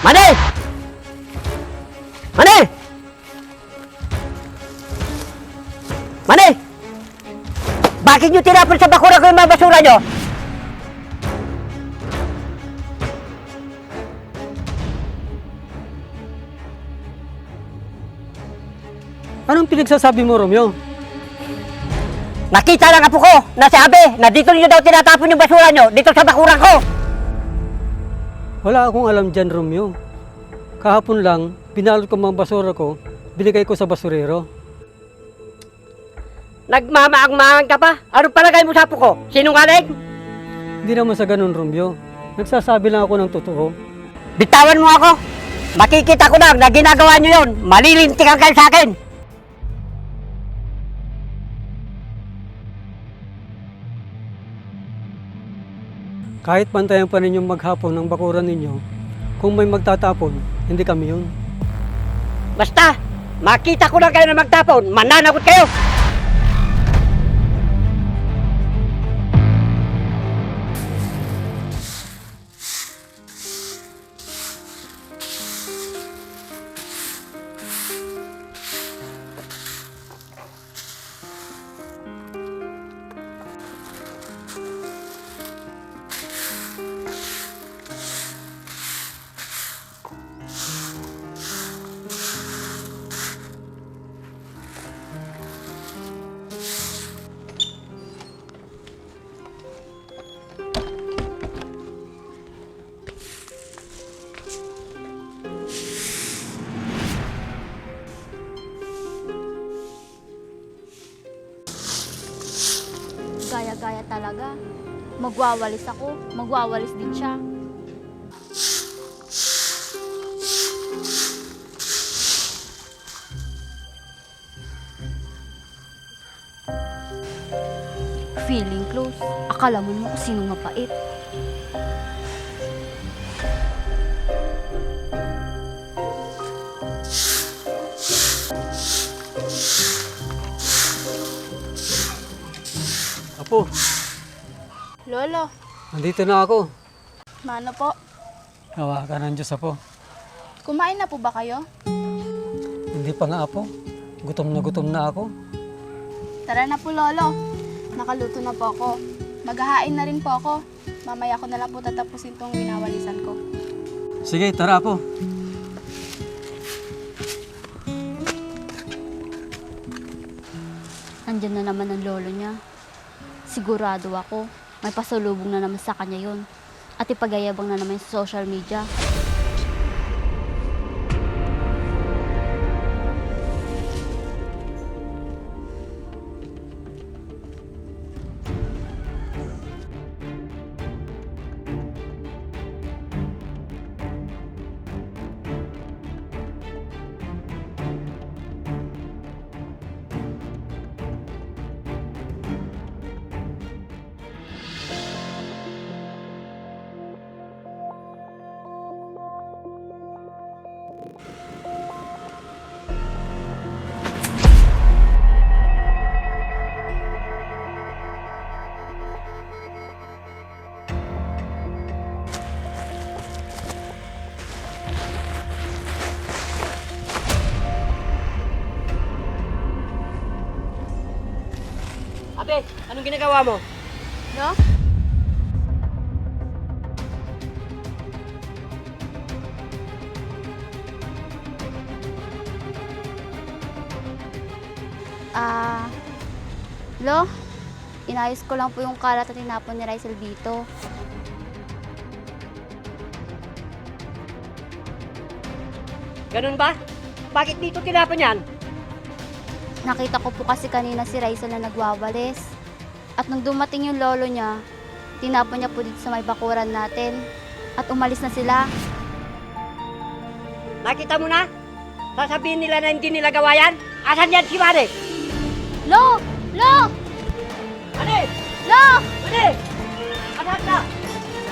Mani! Mani! Mani! Bakit nyo tinapon sa bakura ko yung mga basura nyo? Anong pinagsasabi mo, Romeo? Nakita ng apo ko na sabi na dito nyo daw tinatapon yung basura nyo dito sa bakura ko. Wala akong alam dyan, Romeo. Kahapon lang, binalot ko mga basura ko, binigay ko sa basurero. Nagmamaang-maang ka pa? Ano palagay mo sa apo ko? Sinungaling? Hindi naman sa ganun, Romeo. Nagsasabi lang ako ng totoo. Bitawan mo ako. Makikita ko lang na ginagawa nyo yun. Malilintikan kayo sa akin. Kahit bantayan pa ninyong maghapon ng bakuran ninyo, kung may magtatapon, hindi kami yun. Basta, makita ko lang kayo na magtapon. Mananagot kayo. Gaya-gaya talaga. Magwawalis ako, magwawalis din siya. Feeling close. Akala mo mo kung sinong mapait. Apo, Lolo, nandito na ako. mano po? Hawa ka ng Diyos, Apo. Kumain na po ba kayo? Hindi pa nga, Apo. Gutom na gutom na ako. Tara na po, Lolo. Nakaluto na po ako. Maghahain na rin po ako. Mamaya ko na lang po tatapusin tong winawalisan ko. Sige, tara, Apo. Andyan na naman ang lolo niya. Sigurado ako, may pasalubong na naman sa kanya yon. At ipagayabang na naman sa social media. Anong ginagawa mo? No? Ah, Lo, inayos ko lang po yung kalat na tinapon ni Rysel dito. Ganun ba? Bakit dito tinapon yan? Nakita ko po kasi kanina si Rysel na nagwawalis. At nung dumating yung lolo niya, tinapon niya po dito sa may bakuran natin. At umalis na sila. Nakita mo na? Sasabihin nila na hindi nila gawa yan? Asan yan si Mane? Lo! Lo! Mane! Lo! Mane! Asan ka?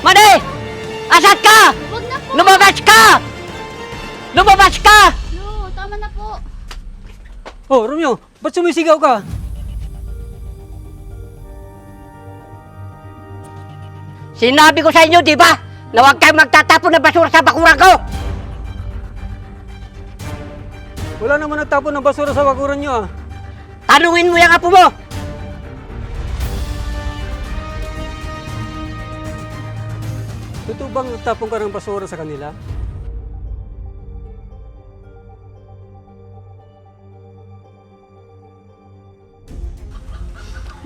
Mane! Asan ka? Huwag na po! Lumabas ka! Lumabas ka! Lo, tama na po. Oh, Romeo, ba't sumisigaw ka? Sinabi ko sa inyo, di ba? Na huwag kayong magtatapon ng basura sa bakuran ko! Wala naman nagtapon ng basura sa bakuran nyo ah. Tanungin mo yung apo mo! Totoo bang nagtapon ka ng basura sa kanila?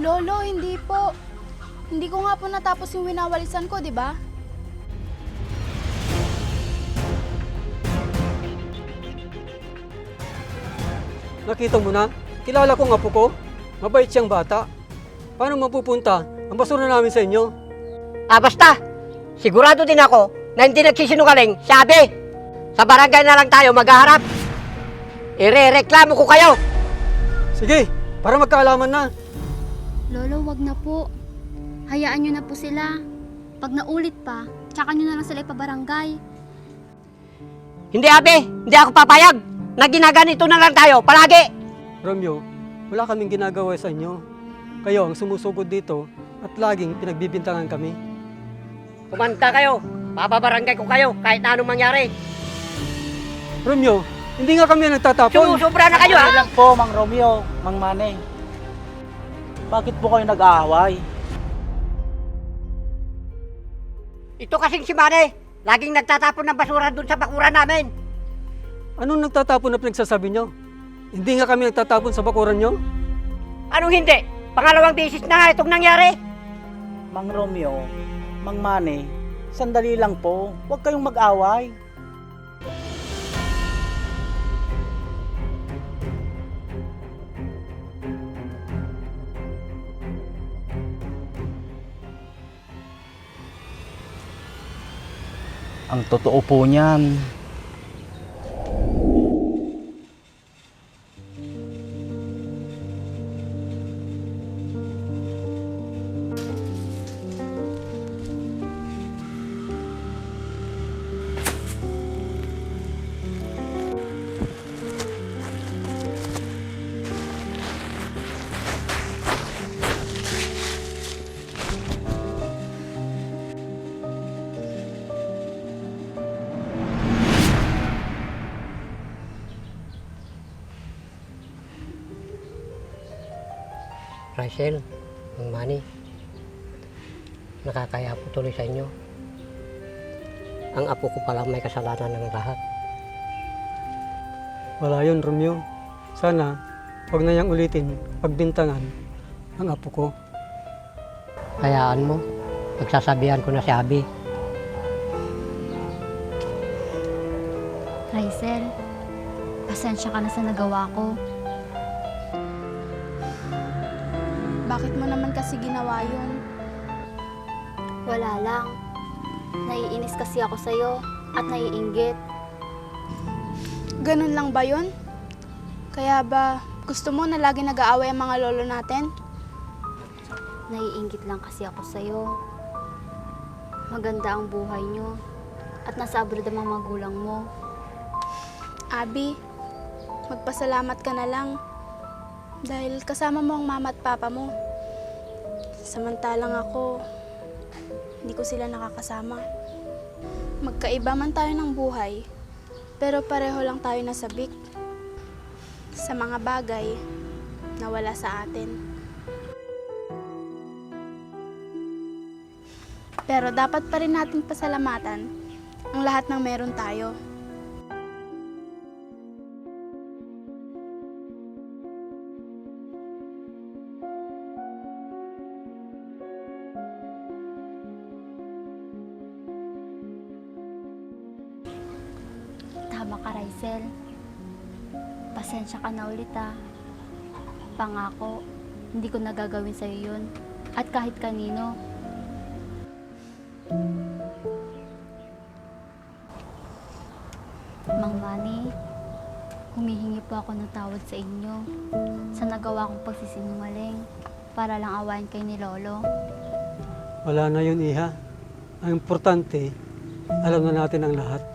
Lolo, hindi po. Hindi ko nga po natapos yung winawalisan ko, di ba? Nakita mo na? Kilala ko ang apo ko. Mabait siyang bata. Paano mapupunta ang basura namin sa inyo? Ah, basta! Sigurado din ako na hindi nagsisinungaling. Sabi! Sa barangay na lang tayo maghaharap. Ire-reklamo ko kayo! Sige, para magkaalaman na. Lolo, wag na po. Hayaan nyo na po sila. Pag naulit pa, tsaka nyo na lang sila ipabarangay. Hindi, Abe! Hindi ako papayag! Na ginaganito na lang tayo, palagi! Romeo, wala kaming ginagawa sa inyo. Kayo ang sumusugod dito at laging pinagbibintangan kami. Kumanta kayo! Papabarangay ko kayo kahit na anong mangyari. Romeo, hindi nga kami nagtatapon. Sumusubra na kayo, ha? Ano lang po, Mang Romeo, Mang Maneng. Bakit po kayo nag-aaway? Ito kasing si Mane, laging nagtatapon ng basura dun sa bakuran namin. Anong nagtatapon na pinagsasabi nyo? Hindi nga kami nagtatapon sa bakuran nyo? Anong hindi? Pangalawang beses na nga itong nangyari. Mang Romeo, Mang Mane, sandali lang po. Huwag kayong mag-away. Ang totoo po niyan, Rachel, ang Manny, nakakaya po tuloy sa inyo. Ang apo ko palang may kasalanan ng lahat. Wala yun, Romeo. Sana, huwag na niyang ulitin pagbintangan ang apo ko. Hayaan mo, pagsasabihan ko na si Abi. Raizel, pasensya ka na sa nagawa ko. Bakit mo naman kasi ginawa yun? Wala lang. Naiinis kasi ako sa'yo at naiinggit. Ganun lang ba yun? Kaya ba gusto mo na lagi nag-aaway ang mga lolo natin? Naiinggit lang kasi ako sa'yo. Maganda ang buhay nyo. At nasa abroad ang mga magulang mo. Abi, magpasalamat ka na lang. Dahil kasama mo ang mama at papa mo. Samantalang ako, hindi ko sila nakakasama. Magkaiba man tayo ng buhay, pero pareho lang tayo nasabik sa mga bagay na wala sa atin. Pero dapat pa rin natin pasalamatan ang lahat ng meron tayo. Tama ka. Pasensya ka na ulit ah. Pangako, hindi ko nagagawin sa'yo yun. At kahit kanino. Mang Manny, humihingi po ako ng tawad sa inyo sa nagawa kong pagsisinungaling para lang awayin kayo ni Lolo. Wala na yun, Iha. Ang importante, alam na natin ang lahat.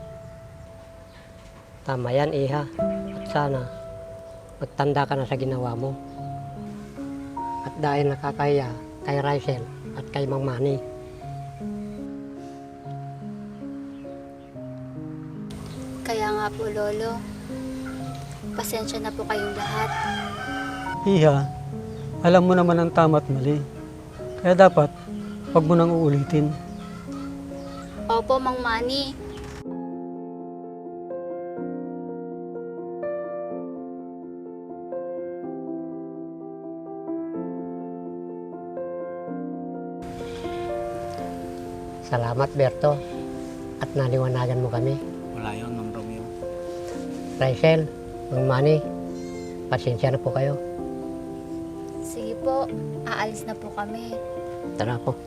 Tama yan, Iha. At sana, magtanda ka na sa ginawa mo. At dahil nakakaya kay Rachel at kay Mang Manny, Kaya nga po, Lolo, Pasensya na po kayong lahat. Iha, alam mo naman ang tama at mali. Kaya dapat, wag mo nang uulitin. Opo, Mang Manny. Salamat, Berto. At naliwanagan mo kami. Wala yun, Mang Romeo. Rachel, Mang Manny, pasensya na po kayo. Sige po, aalis na po kami. Tara po.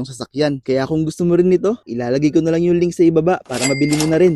iyong sasakyan. Kaya kung gusto mo rin nito, ilalagay ko na lang yung link sa ibaba para mabili mo na rin.